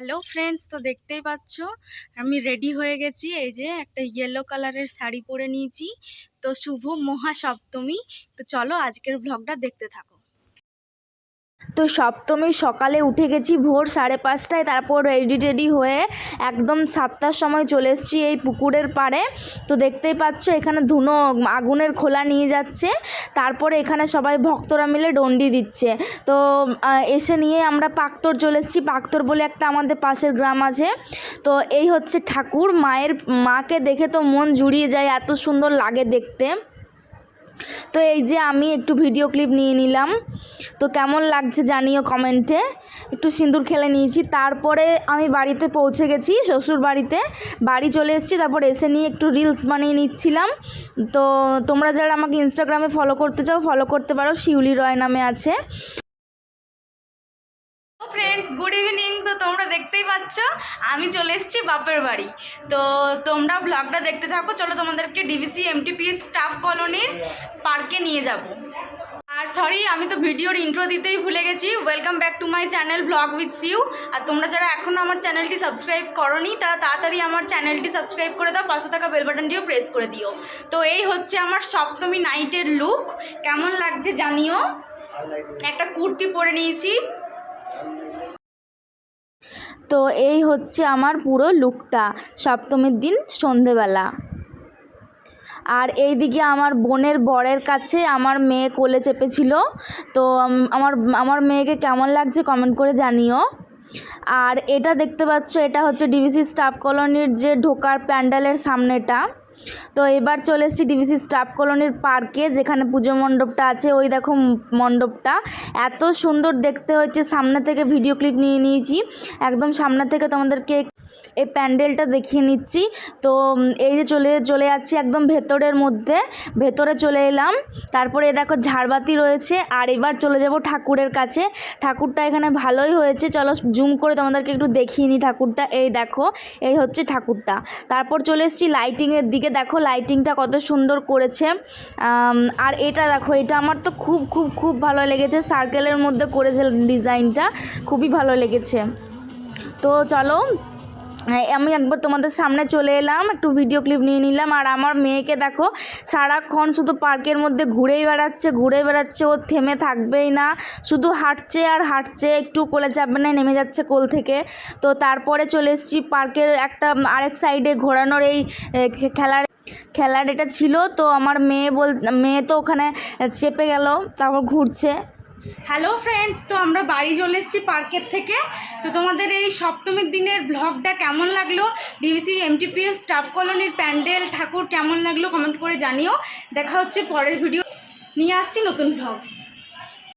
Hello friends তো দেখতেই পাচ্ছ? আমি রেডি হয়ে গেছি। এই যে একটা ইয়েলো কালারের শাড়ি পরে নিয়েছি। তো শুভ মহাসপ্তমী। তো চলো আজকের ব্লগটা দেখতে থাকো। তো সপ্তমীর সকালে উঠে গেছি ভোর সাড়ে পাঁচটায়, তারপর রেডি টেডি হয়ে একদম সাতটার সময় চলে এসেছি এই পুকুরের পাড়ে। তো দেখতেই পাচ্ছ, এখানে ধুনো আগুনের খোলা নিয়ে যাচ্ছে, তারপরে এখানে সবাই ভক্তরা মিলে ডন্ডি দিচ্ছে। তো এসে নিয়ে আমরা পাক্তর চলে এসেছি। পাক্তর বলে একটা আমাদের পাশের গ্রাম আছে। তো এই হচ্ছে ঠাকুর, মায়ের, মাকে দেখে তো মন জুড়িয়ে যায়, এত সুন্দর লাগে দেখতে। তো এই যে আমি একটু ভিডিও ক্লিপ নিয়ে নিলাম। তো কেমন লাগছে জানিও কমেন্টে একটু সিঁদুর খেলে নিয়েছি। তারপরে আমি বাড়িতে পৌঁছে গেছি, শ্বশুর বাড়িতে। বাড়ি চলে এসেছি, তারপর এসে নিয়ে একটু রিলস বানিয়ে নিচ্ছিলাম। তো তোমরা যারা আমাকে ইনস্টাগ্রামে ফলো করতে চাও ফলো করতে পারো। শিউলি রয় নামে আছে। ফ্রেন্ডস গুড ইভিনিং তো তোমরা দেখতেই পাচ্ছ, আমি চলে এসেছি বাপের বাড়ি। তো তোমরা ব্লগটা দেখতে থাকো, চলো তোমাদেরকে ডিভিসি এমটিপি স্টাফ কলোনির পার্কে নিয়ে যাব। আর সরি আমি তো ভিডিওর ইন্ট্রো দিতেই ভুলে গেছি। Welcome back to my channel vlog with you আর তোমরা যারা এখনও আমার চ্যানেলটি সাবস্ক্রাইব করনি, তারা তাড়াতাড়ি আমার চ্যানেলটি সাবস্ক্রাইব করে দাও, পাশে থাকা বেল বাটনটিও প্রেস করে দিও। তো এই হচ্ছে আমার সপ্তমী নাইটের লুক কেমন লাগছে জানিও? একটা কুর্তি পরে নিয়েছি। তো এই হচ্ছে আমার পুরো লুকটা সপ্তমীর দিন সন্ধেবেলা। আর এইদিকে আমার বোনের বরের কাছে আমার মেয়ে কোলে চেপেছিল। তো আমার আমার মেয়েকে কেমন লাগছে কমেন্ট করে জানিও। আর এটা দেখতে পাচ্ছ, এটা হচ্ছে ডিভিসি স্টাফ কলোনির যে ঢোকার প্যান্ডেলের সামনেটা। তো এবার চলে এসেছি ডিভিসি স্টাফ কলোনির পার্কে, যেখানে পুজো মণ্ডপটা আছে। ওই দেখো মণ্ডপটা। এত সুন্দর দেখতে হচ্ছে সামনে থেকে ভিডিও ক্লিপ নিয়ে নিয়েছি। একদম সামনে থেকে তোমাদেরকে এই প্যান্ডেলটা দেখিয়ে নিচ্ছি। তো এই যে চলে চলে যাচ্ছি একদম ভেতরের মধ্যে। ভেতরে চলে এলাম। তারপরে দেখো ঝাড়বাতি রয়েছে। আর এবার চলে যাব ঠাকুরের কাছে। ঠাকুরটা এখানে ভালোই হয়েছে। চলো জুম করে তোমাদেরকে একটু দেখিয়ে নিই ঠাকুরটা। এই দেখো, এই হচ্ছে ঠাকুরটা। তারপর চলে এসেছি লাইটিংয়ের দিকে। দেখো লাইটিংটা কত সুন্দর করেছে। আর এটা দেখো, এটা আমার তো খুব খুব খুব ভালো লেগেছে। সার্কেলের মধ্যে করেছে ডিজাইনটা খুবই ভালো লেগেছে। তো চলো আমি একবার তোমাদের সামনে চলে এলাম, একটু ভিডিও ক্লিপ নিয়ে নিলাম। আর আমার মেয়েকে দেখো, সারাক্ষণ শুধু পার্কের মধ্যে ঘুরেই বেড়াচ্ছে ঘুরে বেড়াচ্ছে, ও থেমে থাকবেই না। শুধু হাঁটছে আর হাঁটছে, একটু কোলে চাপবে না, নেমে যাচ্ছে কোল থেকে। তো তারপরে চলে এসেছি পার্কের একটা আরেক সাইডে ঘোরানোর এই খেলার খেলার এটা ছিল। তো আমার মেয়ে বল, মেয়ে তো ওখানে চেপে গেল, তারপর ঘুরছে। হ্যালো ফ্রেন্ডস তো আমরা বাড়ি চলে এসেছি পার্কের থেকে। তো তোমাদের এই সপ্তমীর দিনের ব্লগটা কেমন লাগল? ডিভিসি এমটিপিএস স্টাফ কলোনির প্যান্ডেল ঠাকুর কেমন লাগল? কমেন্ট করে জানিও। দেখা হচ্ছে পরের ভিডিও নিয়ে আসছি নতুন ব্লগ